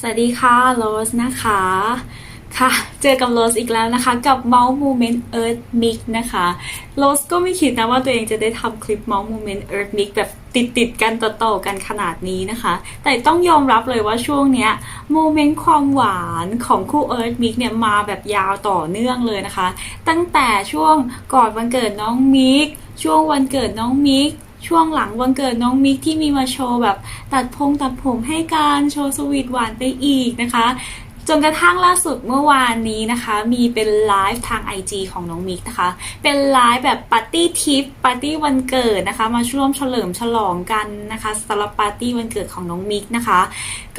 สวัสดีค่ะโรสนะคะ ค่ะ เจอกับโรสอีกแล้วนะคะ กับ Mouse Movement Earth Mix นะคะโรสก็ไม่คิดนะว่าตัวเองจะได้ทำคลิป Mouse Movement Earth Mix แบบติดติดกันต่อๆกันขนาดนี้นะคะ แต่ต้องยอมรับเลยว่าช่วงเนี้ยโมเมนต์ความหวานของคู่ Earth Mix เนี่ยมาแบบยาวต่อเนื่องเลยนะคะ ตั้งแต่ช่วงก่อนวันเกิดน้องมิกช่วงวันเกิดน้องมิก ช่วงหลังวันเกิดน้องมิกที่มีมาโชว์แบบ ตัดพงตัดผมให้การโชว์สวีทหวานไปอีกนะคะจนกระทั่งล่าสุดเมื่อวานนี้นะคะ มีเป็นไลฟ์ทาง IG ของน้องมิกนะคะ เป็นไลฟ์แบบปาร์ตี้ทิปปาร์ตี้วันเกิดนะคะ มาช่วมเฉลิมฉลองกันนะคะสำหรับปาร์ตี้วันเกิดของน้องมิกนะคะ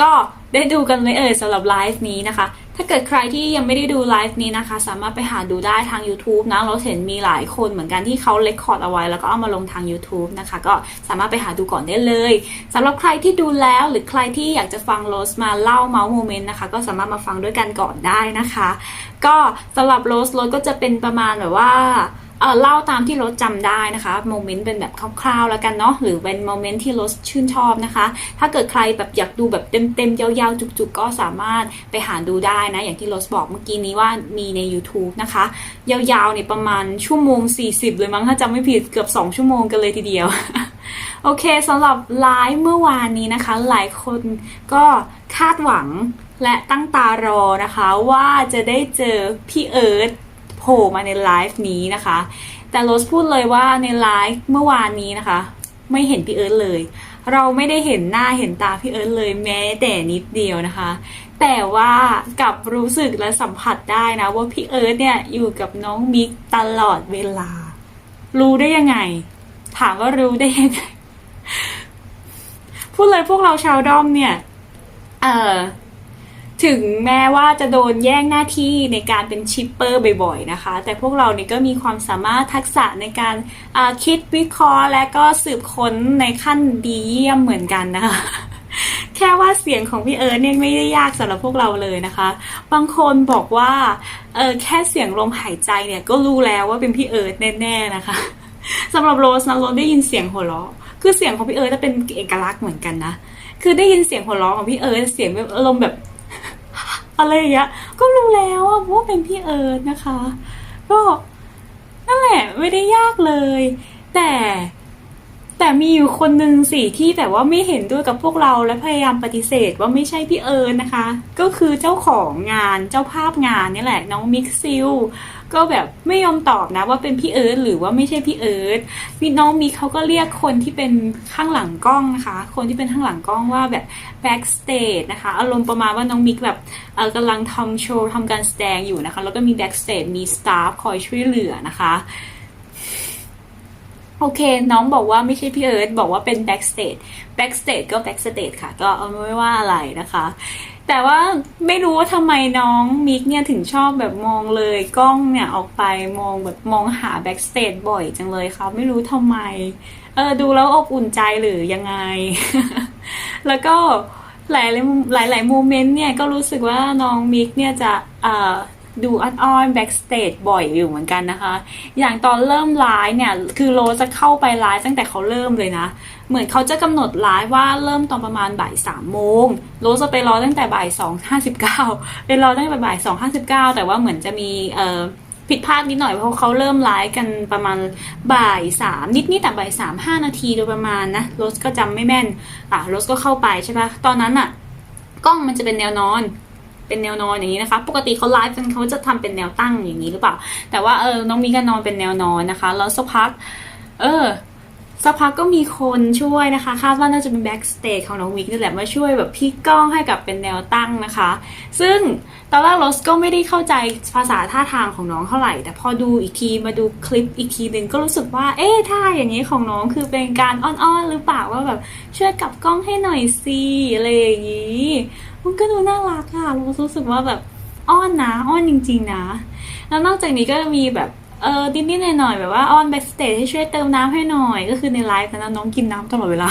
ก็ได้ดูกันไหมเอ่ยสำหรับไลฟ์นี้นะคะ ถ้าเกิดใครที่ยังไม่ได้ดูไลฟ์นี้นะคะ สามารถไปหาดูได้ทาง YouTube นะ เราเห็นมีหลายคนเหมือนกันที่เขาเลคคอร์ดเอาไว้ แล้วก็เอามาลงทาง YouTube นะคะ ก็สามารถไปหาดูก่อนได้เลยสำหรับใครที่ดูแล้วหรือใครที่อยากจะฟังโรสมาเล่าเมาส์โมเมนต์นะคะ ก็สามารถมาฟังด้วยกันก่อนได้นะคะ ก็สำหรับโรสโรสก็จะเป็นประมาณแบบว่า เเล่าตามที่รถจำได้นะคะโมเมนต์เป็นแบบคร่าวๆแล้วกันเนาะหรือเป็นโมเมนต์ที่รถชื่นชอบนะคะ ถ้าเกิดใครแบบอยากดูแบบเต็มๆยาวๆ จุกๆ ก็สามารถไปหาดูได้นะ อย่างที่รถบอกเมื่อกี้นี้ว่ามีใน YouTube นะคะ ยาวๆเนี่ยประมาณชั่วโมง 40 เลยมั้งถ้าจำไม่ผิดเกือบ 2 ชั่วโมงกันเลยทีเดียวโอเคสำหรับไลฟ์เมื่อวานนี้นะคะ หลายคนก็คาดหวังและตั้งตารอนะคะ ว่าจะได้เจอพี่เอิร์ธ ผล่มาในไลฟ์นี้นะคะ แต่โรสพูดเลยว่าในไลฟ์เมื่อวานนี้นะคะ ไม่เห็นพี่เอิร์ธเลย เราไม่ได้เห็นหน้าเห็นตาพี่เอิร์ธเลยแม้แต่นิดเดียวนะคะ แต่ว่ากับรู้สึกและสัมผัสได้นะ ว่าพี่เอิร์ธเนี่ยอยู่กับน้องมิกตลอดเวลา รู้ได้ยังไง ถามว่ารู้ได้ยังไงพูดเลยพวกเราชาวด้อมเนี่ย เอ่อ ถึงแม้ว่าจะโดนแย่งหน้าที่ในการเป็นชิปเปอร์บ่อยๆนะคะ แต่พวกเราเนี่ยก็มีความสามารถทักษะในการาคิดวิเคราะห์ และก็สืบค้นในขั้นดีเยี่ยมเหมือนกันนะคะ แค่ว่าเสียงของพี่เอิร์ธเนี่ยไม่ได้ยากสำหรับพวกเราเลยนะคะ บางคนบอกว่าเออแค่เสียงลมหายใจเนี่ยก็รู้แล้วว่าเป็นพี่เอิร์ธแน่ๆนะคะสำหรับโรสนะโรสได้ยินเสียงหัวเราะคือเสียงของพี่เอิร์ธจะเป็นเอกลักษณ์เหมือนกันนะคือได้ยินเสียงหัวเราะของพี่เอิร์ธเสียงแบบอารมณ์แบบ อะไรอย่างเงี้ยก็รู้แล้วว่าเป็นพี่เอิร์ธนะคะ ก็นั่นแหละไม่ได้ยากเลย แต่แต่มีอยู่คนหนึ่งสิที่แบบว่าไม่เห็นด้วยกับพวกเราและพยายามปฏิเสธว่าไม่ใช่พี่เอิร์ธนะคะ ก็คือเจ้าของงานเจ้าภาพงานนี่แหละ น้องมิกซิล ก็แบบไม่ยอมตอบนะว่าเป็นพี่เอิร์ธหรือว่าไม่ใช่พี่เอิร์ธมีน้องมิกเขาก็เรียกคนที่เป็นข้างหลังกล้องนะคะ คนที่เป็นข้างหลังกล้องว่าแบบ backstage นะคะ อารมณ์ประมาณว่าน้องมิกแบบเออกำลังทำโชว์ทำการแสดงอยู่นะคะ แล้วก็มี backstage มี staff คอยช่วยเหลือนะคะ โอเค น้องบอกว่าไม่ใช่พี่เอิร์ธบอกว่าเป็น backstage backstage ก็ backstage ค่ะ ก็เอาไม่ว่าอะไรนะคะ แต่ว่าไม่รู้ว่าทำไมน้องมิกเนี่ยถึงชอบแบบมองเลยกล้องเนี่ยออกไปมองแบบมองหา backstage บ่อยจังเลยค่ะ ไม่รู้ทำไม เออดูแล้วอบอุ่นใจหรือยังไง แล้วก็หลายหลายหลายโมเมนต์เนี่ยก็รู้สึกว่าน้องมิกเนี่ยจะเอ่อ ดูอ้อนๆ backstage บ่อยอยู่เหมือนกันนะคะ อย่างตอนเริ่มไลฟ์เนี่ย คือโรจะเข้าไปไลฟ์ตั้งแต่เขาเริ่มเลยนะ เหมือนเขาจะกำหนดไลฟ์ว่าเริ่มตอนประมาณบ่ายสามโมงโรจะไปรอตั้งแต่บ่ายสองห้าสิบเก้าไปรอตั้งแต่บ่ายสองห้าสิบเก้าแต่ว่าเหมือนจะมีเอ่อผิดพลาดนิดหน่อยเพราะเขาเริ่มไลฟ์กันประมาณบ่ายสามนิดนิดแต่บ่ายสามห้านาทีโดยประมาณนะโรสก็จำไม่แม่นอะโรสก็เข้าไปใช่ปะตอนนั้นอะกล้องมันจะเป็นแนวนอน เป็นแนวนอนอย่างนี้นะคะ ปกติเขาไลฟ์กันเขาจะทำเป็นแนวตั้งอย่างนี้หรือเปล่า แต่ว่าเออน้องมีก็นอนเป็นแนวนอนนะคะ แล้วสักพัก เออ สักพักก็มีคนช่วยนะคะ คาดว่าน่าจะเป็นแบ็กสเตจของน้องวิกนี่แหละมาช่วยแบบพลิกกล้องให้กับเป็นแนวตั้งนะคะ ซึ่งตอนแรกโรสก็ไม่ได้เข้าใจภาษาท่าทางของน้องเท่าไหร่ แต่พอดูอีกทีมาดูคลิปอีกทีหนึ่งก็รู้สึกว่า เอ๊ะท่าอย่างนี้ของน้องคือเป็นการอ้อนๆหรือเปล่าว่าแบบช่วยกลับกล้องให้หน่อยสิอะไรอย่างนี้มันก็ดูน่ารักอะโรสรู้สึกว่าแบบอ้อนนะอ้อนจริง ๆ นะ แล้วนอกจากนี้ก็มีแบบ เออนิดๆหน่อยๆแบบว่าออนแบ็กสเตจให้ช่วยเติมน้ำให้หน่อย ก็คือในไลฟ์นะน้องกินน้ำตลอดเวลา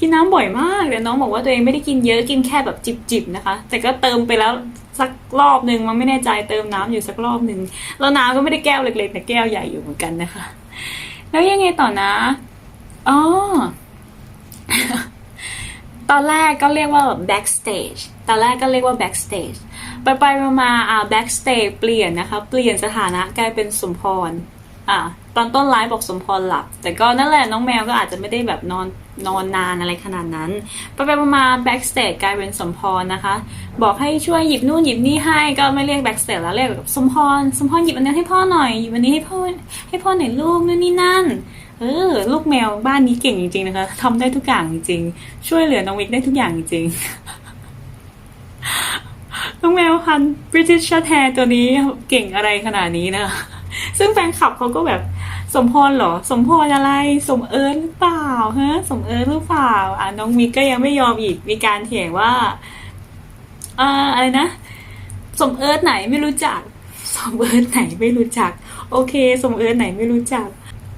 กินน้ำบ่อยมากแต่น้องบอกว่าตัวเองไม่ได้กินเยอะกินแค่แบบจิบๆนะคะ แต่ก็เติมไปแล้วสักรอบหนึ่งมันไม่แน่ใจเติมน้ำอยู่สักรอบหนึ่งแล้วน้ำก็ไม่ได้แก้วเล็กๆแต่แก้วใหญ่อยู่เหมือนกันนะคะ แล้วยังไงต่อนะอ๋อ ตอนแรกก็เรียกว่าแบบ backstage ตอนแรกก็เรียกว่า backstage ไปไปมาอ่า backstage เปลี่ยนนะคะ เปลี่ยนสถานะกลายเป็นสมพรอ่าตอนต้นไลฟ์บอกสมพรหลับ แต่ก็นั่นแหละน้องแมวก็อาจจะไม่ได้แบบนอนนอนนานอะไรขนาดนั้น ไปไปมามา backstage กลายเป็นสมพรนะคะ บอกให้ช่วยหยิบนู่นหยิบนี่ให้ก็ไม่เรียก backstage แล้วเรียกสมพรสมพรหยิบอันนี้ให้พ่อหน่อยหยิบอันนี้ให้พ่อให้พ่อหน่อยลูกนู่นนี่นั่น เออ ลูกแมวบ้านนี้เก่งจริงๆนะคะทำได้ทุกอย่างจริงๆช่วยเหลือน้องวิกได้ทุกอย่างจริงๆน้องแมวพันธุ์ British Shorthair ตัวนี้เก่งอะไรขนาดนี้นะ ซึ่งแฟนคลับเขาก็แบบสมพรเหรอ สมพรอะไร สมเอิร์ธหรือเปล่าฮะสมเอิร์ธหรือเปล่า อะน้องมิกก็ยังไม่ยอมอีกมีการเถียงว่าอ่าอะไรนะ สมเอิร์ธไหนไม่รู้จัก สมเอิร์ธไหนไม่รู้จัก โอเค สมเอิร์ธไหนไม่รู้จัก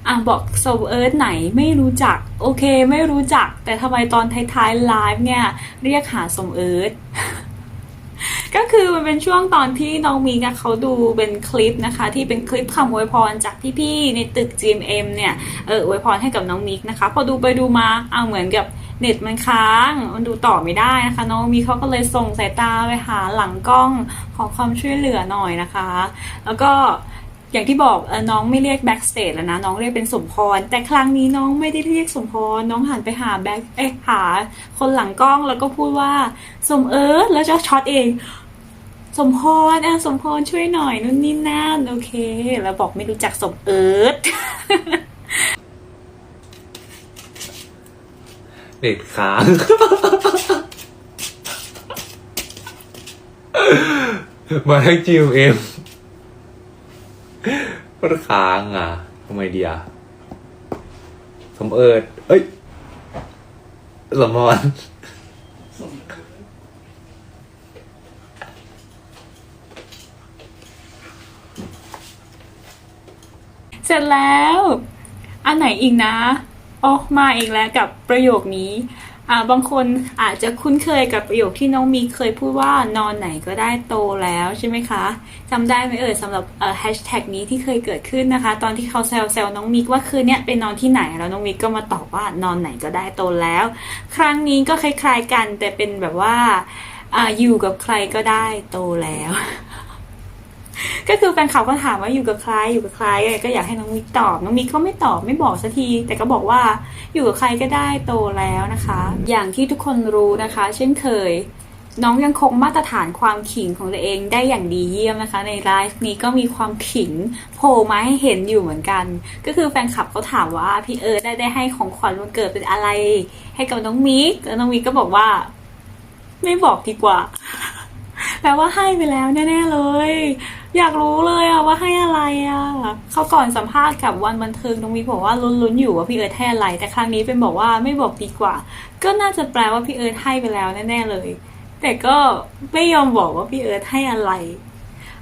อะบอกสมเอิร์ธไหนไม่รู้จัก โอเคไม่รู้จัก แต่ทำไมตอนท้ายๆไลฟ์เนี่ย เรียกหาสมเอิร์ธก็คือมันเป็นช่วงตอนที่น้องมีกอะเขาดูเป็นคลิปนะคะ ที่เป็นคลิปคำอวยพรจากพี่ๆในตึก GMM เนี่ยเอออวยพรให้กับน้องมิกนะคะ พอดูไปดูมาเอาเหมือนกับเน็ตมันค้างมันดูต่อไม่ได้นะคะ น้องมิกเขาก็เลยส่งสายตาไปหาหลังกล้องขอความช่วยเหลือหน่อยนะคะ แล้วก็ อย่างที่บอกอน้องไม่เรียก backstage แล้วนะ น้องเรียกเป็นสมพร แต่ครั้งนี้น้องไม่ได้เรียกสมพร น้องหันไปหาแบ็คเอ๊ะหาคนหลังกล้องแล้วก็พูดว่าสมเอิร์ธแล้วจะช็อตเอง สมพรอะสมพรช่วยหน่อยนู่นนี่นั่นโอเค แล้วบอกไม่รู้จักสมเอิร์ธเด็กค้างมาทั้ง GMM มั นค้างอะทำไมดีอะสมเอิญเอ้ย สมพรเสร็จแล้ว อันไหนอีกนะ ออกมาอีกแล้วกับประโยคนี้ บางคนอาจจะคุ้นเคยกับประโยคที่น้องมีเคยพูดว่านอนไหนก็ได้โตแล้วใช่ไหมคะจำได้ไหมเอ่ยสำหรับแฮชแท็กนี้ที่เคยเกิดขึ้นนะคะ ตอนที่เขาแซวแซวน้องมิกว่าคืนนี้ไปนอนที่ไหนแล้วน้องมิกก็มาตอบว่านอนไหนก็ได้โตแล้ว ครั้งนี้ก็คล้ายๆกันแต่เป็นแบบว่าอ่าอยู่กับใครก็ได้โตแล้ว ก็คือแฟนคลับก็ถามว่าอยู่กับใครอยู่กับใครก็อยากให้น้องมิกตอบน้องมิกก็ไม่ตอบไม่บอกสักที แต่ก็บอกว่าอยู่กับใครก็ได้โตแล้วนะคะ อย่างที่ทุกคนรู้นะคะ เช่นเคย น้องยังคงมาตรฐานความขิงของตัวเองได้อย่างดีเยี่ยมนะคะ ในไลฟ์นี้ก็มีความขิงโผล่มาให้เห็นอยู่เหมือนกัน ก็คือแฟนคลับเขาถามว่าพี่เอิร์ธได้ได้ให้ของขวัญวันเกิดเป็นอะไร ให้กับน้องมิกแล้วน้องมิกก็บอกว่า ไม่บอกดีกว่าแปลว่าให้ไปแล้วแน่ๆเลย อยากรู้เลยอะว่าให้อะไรอะเขาก่อนสัมภาษณ์กับวันบันเทิงน้องมิกบอกว่าลุ้นๆอยู่ว่าพี่เอิร์ธให้อะไร แต่ครั้งนี้เป็นบอกว่าไม่บอกดีกว่า ก็น่าจะแปลว่าพี่เอิร์ธให้ไปแล้วแน่ๆเลย แต่ก็ไม่ยอมบอกว่าพี่เอิร์ธให้อะไร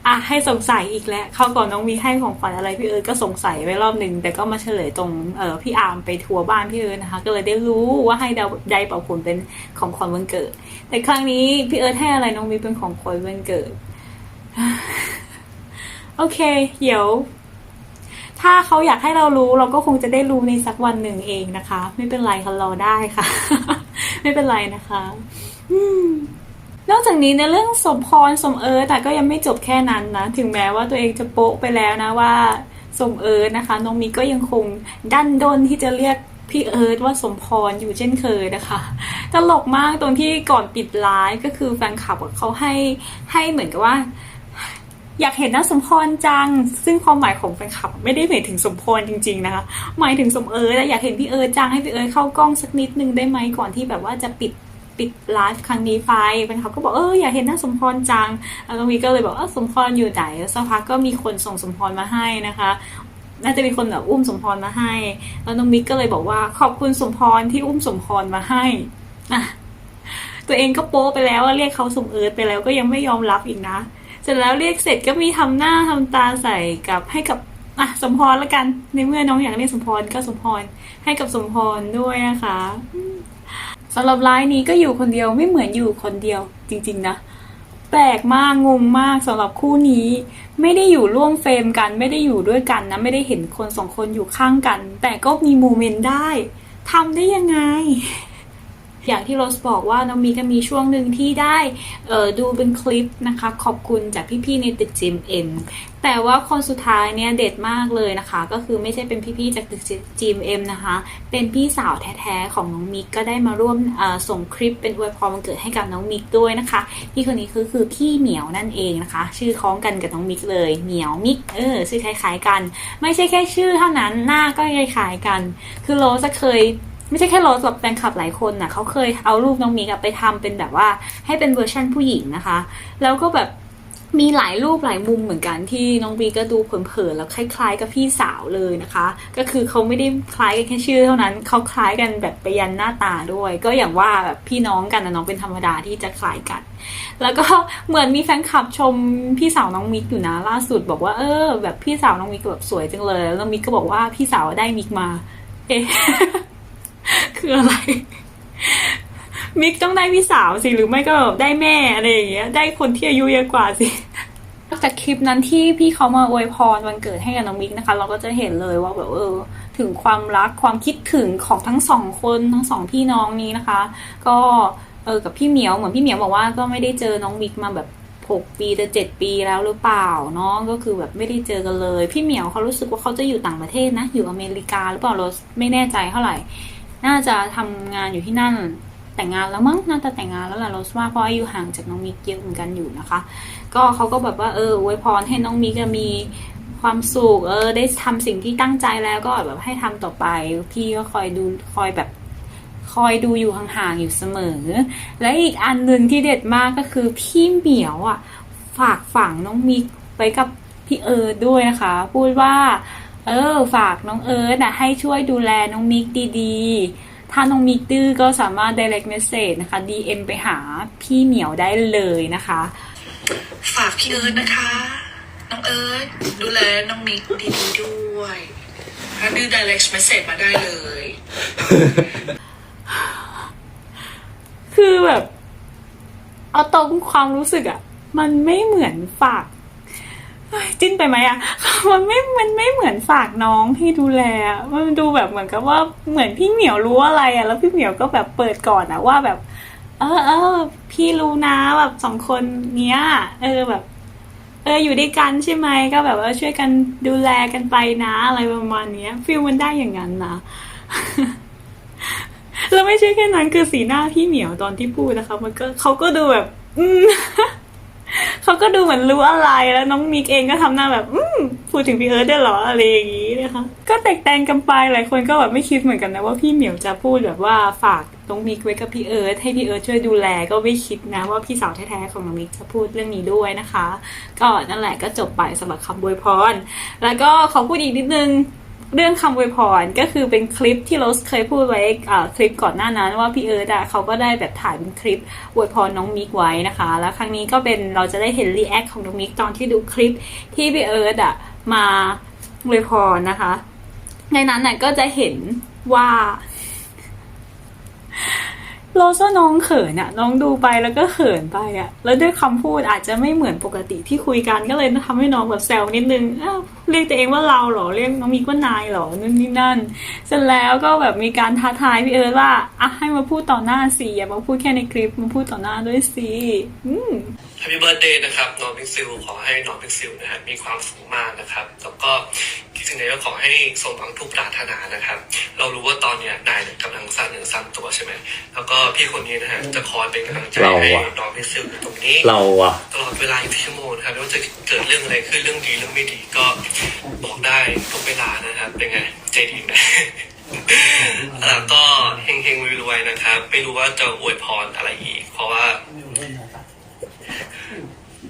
อะให้สงสัยอีกแล้วเขาก่อนน้องมีให้ของขวัญอะไรพี่เอิร์ธก็สงสัยไว้รอบหนึ่งแต่ก็มาเฉลยตรงเออพี่อาร์มไปทัวร์บ้านพี่เอิร์ธนะคะ ก็เลยได้รู้ว่าให้ดาวไดเป่าผลเป็นของขวัญวันเกิด แต่ครั้งนี้พี่เอิร์ธให้อะไรน้องมีเป็นของขวัญวันเกิด โอเค เดี๋ยว ถ้าเขาอยากให้เรารู้เราก็คงจะได้รู้ในสักวันหนึ่งเองนะคะ ไม่เป็นไรค่ะรอได้ค่ะ ไม่เป็นไรนะคะ อืมนอกจากนี้ในเรื่องสมพรสมเอิร์ธแต่ก็ยังไม่จบแค่นั้นนะ ถึงแม้ว่าตัวเองจะโป๊ะไปแล้วนะว่าสมเอิร์ธนะคะน้องมิกก็ยังคงดันด้นที่จะเรียกพี่เอิร์ธว่าสมพรอยู่เช่นเคยนะคะ ตลกมากตรงที่ก่อนปิดไลฟ์ก็คือแฟนคลับเขาให้ให้เหมือนกับว่า อยากเห็นหน้าสมพรจัง ซึ่งความหมายของแฟนคลับ ไม่ได้หมายถึงสมพรจริง ๆ นะคะ หมายถึงสมเอิร์ธอยากเห็นพี่เอิร์ธจังให้พี่เอิร์ธเข้ากล้องสักนิดนึงได้ไหมก่อนที่แบบว่าจะปิดปิดไลฟ์ครั้งนี้ไปแฟนคลับก็บอกเอออยากเห็นหน้าสมพรจังแล้วน้องวีก็เลยบอกเออสมพรอยู่ไหนสักพักก็มีคนส่งสมพรมาให้นะคะน่าจะมีคนแบบอุ้มสมพรมาให้ แล้วน้องมิกก็เลยบอกว่าขอบคุณสมพรที่อุ้มสมพรมาให้อะตัวเองก็โป๊ไปแล้วเรียกเขาสมเอิร์ธไปแล้วก็ยังไม่ยอมรับอีกนะ สร็จแล้วเรียกเสร็จก็มีทำหน้าทำตาใส่กับให้กับอะสมพรละกัน ในเมื่อน้องอยากเรียกสมพรก็สมพรให้กับสมพรด้วยนะคะสำหรับไลน์นี้ก็อยู่คนเดียวไม่เหมือนอยู่คนเดียวจริง ๆ นะแปลกมากงงมากสำหรับคู่นี้ ไม่ได้อยู่ร่วมเฟรมกัน ไม่ได้อยู่ด้วยกันนะไม่ได้เห็นคนสองคนอยู่ข้างกัน แต่ก็มีโมเมนต์ได้ทำได้ยังไง อย่างที่โรสบอกว่าน้องมิกก็มีช่วงหนึ่งที่ได้ดูเป็นคลิปนะคะ ขอบคุณจากพี่ๆในตึกจิมเอ็มแต่ว่าคนสุดท้ายเนี่ยเด็ดมากเลยนะคะ ก็คือไม่ใช่เป็นพี่ๆจากตึกจิมเอ็มนะคะ เป็นพี่สาวแท้ๆของน้องมิกก็ได้มาร่วมส่งคลิปเป็นอวยพรวันเกิดให้กับน้องมิกด้วยนะคะพี่คนนี้คือคือพี่เหมียวนั่นเองนะคะ ชื่อคล้องกันกับน้องมิกเลยเหมียวมิกเออชื่อคล้ายๆกัน ไม่ใช่แค่ชื่อเท่านั้นหน้าก็คล้ายๆกัน คือโรสจะเคย ไม่ใช่แค่โรสหรอกแฟนคลับหลายคนน่ะเขาเคยเอารูปน้องมิกไปทำเป็นแบบว่า ให้เป็นเวอร์ชั่นผู้หญิงนะคะ แล้วก็แบบมีหลายรูปหลายมุมเหมือนกันที่น้องบีก็ดูเผินๆแล้วคล้าย ๆ กับพี่สาวเลยนะคะ ก็คือเขาไม่ได้คล้ายกันแค่ชื่อเท่านั้นเขาคล้ายกันแบบไปยันหน้าตาด้วย ก็อย่างว่าแบบพี่น้องกันนะน้องเป็นธรรมดาที่จะคล้ายกัน แล้วก็เหมือนมีแฟนคลับชมพี่สาวน้องมิกอยู่นะล่าสุดบอกว่าเออ แบบพี่สาวน้องมิกแบบสวยจังเลยแล้วมิกก็บอกว่าพี่สาวได้มิกมา เอ๊ะ คืออะไร มิกต้องได้พี่สาวสิหรือไม่ก็ได้แม่อะไรอย่างเงี้ย ได้คนที่อายุเยอะกว่าสินอกจากคลิปนั้นที่พี่เขามาอวยพรวันเกิดให้กับน้องมิกนะคะ เราก็จะเห็นเลยว่าแบบเออ ถึงความรักความคิดถึงของทั้งสองคนทั้งสองพี่น้องนี้นะคะ ก็เออกับพี่เหมียวเหมือนพี่เหมียวบอกว่าก็ไม่ได้เจอน้องมิกมาแบบหกปีจะเจ็ดปีแล้วหรือเปล่าเนาะก็คือแบบไม่ได้เจอกันเลย พี่เหมียวเขารู้สึกว่าเขาจะอยู่ต่างประเทศนะ อยู่อเมริกาหรือเปล่าเราไม่แน่ใจเท่าไหร่ น่าจะทำงานอยู่ที่นั่นแต่งงานแล้วมั้งน่าจะแต่งงานแล้วแหละโรสว่าเพราะอายุห่างจากน้องมิกเยอะเหมือนกันอยู่นะคะ ก็เขาก็แบบว่าเอออวยพรให้น้องมิกะมีความสุขเออได้ทำสิ่งที่ตั้งใจแล้วก็แบบให้ทำต่อไป พี่ก็คอยดูคอยแบบคอยดูอยู่ห่างๆอยู่เสมอ และอีกอันหนึ่งที่เด็ดมากก็คือพี่เหมียวอะฝากฝังน้องมิกไว้กับพี่เอิร์ดด้วยนะคะ พูดว่า เออ ฝากน้องเอิร์ดนะให้ช่วยดูแลน้องมิกดีๆ ถ้าน้องมิกดื้อก็สามารถ direct message นะคะ DM ไปหาพี่เหมียวได้เลยนะคะ ฝากพี่เอิร์ธนะคะ น้องเอิร์ธดูแลน้องมิกดีๆด้วย ถ้าดื้อ direct message มาได้เลย คือแบบ เอาตรงความรู้สึกอะมันไม่เหมือนฝากเฮ้ย จิ้นไปไหมอะมันไม่ มันไม่เหมือนฝากน้องให้ดูแล มันดูแบบเหมือนกับว่าเหมือนพี่เหมียวรู้อะไรอะแล้วพี่เหมียวก็แบบเปิดก่อนอะว่าแบบ เออเออพี่รู้นะแบบสองคนเนี้ย เออแบบ เอออยู่ด้วยกันใช่ไหมก็แบบว่าช่วยกันดูแลกันไปนะอะไรประมาณเนี้ยฟีลมันได้อย่างนั้นนะแล้วไม่ใช่แค่นั้นคือสีหน้าพี่เหมียวตอนที่พูดนะคะ มันก็เขาก็ดูแบบ อืม เขาก็ดูเหมือนรู้อะไรแล้วน้องมิกเองก็ทำหน้าแบบ อืมพูดถึงพี่เอิร์ธได้เหรออะไรอย่างนี้นะคะก็แตกแตงกันไปหลายคนก็แบบไม่คิดเหมือนกันนะว่าพี่เหมียวจะพูดแบบว่าฝากน้องมิกไว้กับพี่เอิร์ธให้พี่เอิร์ธช่วยดูแลก็ไม่คิดนะว่าพี่สาวแท้ๆของน้องมิกจะพูดเรื่องนี้ด้วยนะคะ ก็นั่นแหละก็จบไปสำหรับคำบวยพรแล้วก็ขอพูดอีกนิดนึง เรื่องคำอวยพรก็คือเป็นคลิปที่โรสเคยพูดไว้คลิปก่อนหน้านั้น ว่าพี่เอิร์ดอะเขาก็ได้แบบถ่ายเป็นคลิปอวยพรน้องมิกไว้นะคะ แล้วครั้งนี้ก็เป็นเราจะได้เห็นรีแอคของน้องมิกตอนที่ดูคลิปที่พี่เอิร์ดอะมาอวยพรนะคะ ในนั้นน่ะก็จะเห็นว่า โรสว่าน้องเขินอะน้องดูไปแล้วก็เขินไปอะแล้วด้วยคำพูดอาจจะไม่เหมือนปกติที่คุยกันก็เลยทำให้น้องแบบแซวนิดนึงอ้าวเรียกตัวเองว่าเราเหรอเรียกน้องมีกว่านายเหรอนู่นนี่นั่น เสร็จแล้วก็แบบมีการท้าทายพี่เอิร์ธว่าอะให้มาพูดต่อหน้าสิอย่ามาพูดแค่ในคลิปมาพูดต่อหน้าด้วยสิอืม h a p p ี b เบิร์ a เดย์นะครับน้องพิกซิลขอให้น้องพิกซิลนะฮะมีความสุขมากนะครับ แล้วก็คิดถึงไหนก็ขอให้สมหวังทุกปรารถนานะครับ เรารู้ว่าตอนเนี้ยนายเนี่ยกำลังสร้างเนื้อสร้างตัวใช่ไหมแล้วก็พี่คนนี้นะฮะจะคอยเป็นกำลังใจเราให้อะน้องพิกซิลอยู่ตรงนี้ เราอะตลอดเวลา24ชั่วโมงนะครับไม่ว่าจะเกิดเรื่องอะไรขึ้นเรื่องดีเรื่องไม่ดีก็บอกได้ทุกเวลานะครับ เป็นไงใจดีไหมแล้วก็เฮงเฮงๆรวยๆนะครับ ไม่รู้ว่าจะอวยพรอะไรอีก เพราะว่า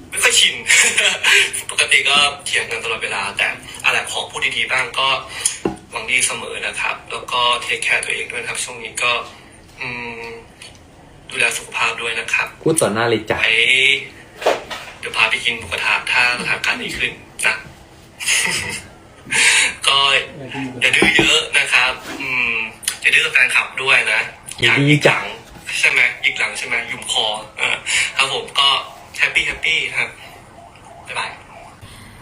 ไม่ ค่อยชิน ปกติก็เถียงกันตลอดเวลา แต่อะไรขอพูดดีๆบ้างก็หวังดีเสมอนะครับ แล้วก็เทคแคร์ตัวเองด้วยนะครับ ช่วงนี้ก็อืมดูแลสุขภาพด้วยนะครับพูดต่อหน้าเลยจ้ะไปเดี๋ยวพาไปกินหมูกระทะถ้าสถานการณ์ดีขึ้นนะ ก็อย่าดื้อเยอะนะครับ อืมอย่าดื้อกับแฟนคลับด้วยนะ อย่าดื้อจัง ใช่ไหมยิกหลังใช่ไหมยุ่มคอเออครับผมก็ แฮปปี้แฮปปี้ครับบ๊ายบาย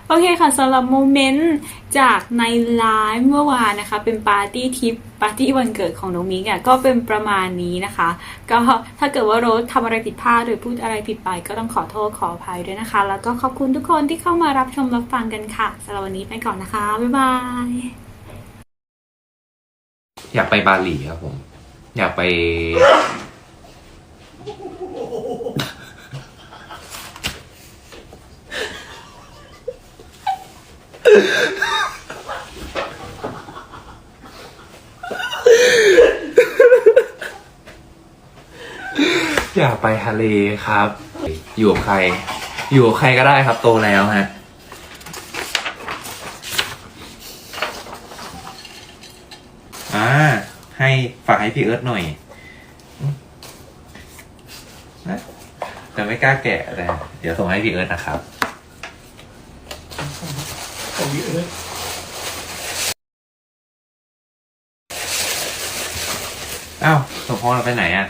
โอเคค่ะสำหรับโมเมนต์จากในไลฟ์เมื่อวานนะคะ เป็นปาร์ตี้ทริปปาร์ตี้วันเกิดของน้องมิกอะก็เป็นประมาณนี้นะคะ ก็ถ้าเกิดว่าโรสทำอะไรผิดพลาดหรือพูดอะไรผิดไป ก็ต้องขอโทษขออภัยด้วยนะคะ แล้วก็ขอบคุณทุกคนที่เข้ามารับชมรับฟังกันค่ะสำหรับวันนี้ไปก่อนนะคะ บ๊ายบาย อยากไปบาหลีครับผม อยากไป อยากไปทะเลครับ อยู่กับใคร อยู่กับใครก็ได้ครับโตแล้วฮะ อ่า ให้ฝากให้พี่เอิร์ธหน่อยนะแต่ไม่กล้าแกะเลยเดี๋ยวส่งให้พี่เอิร์ธนะครับ ของพี่เอิร์ธอ้าวสมพงษ์เราไปไหนอะ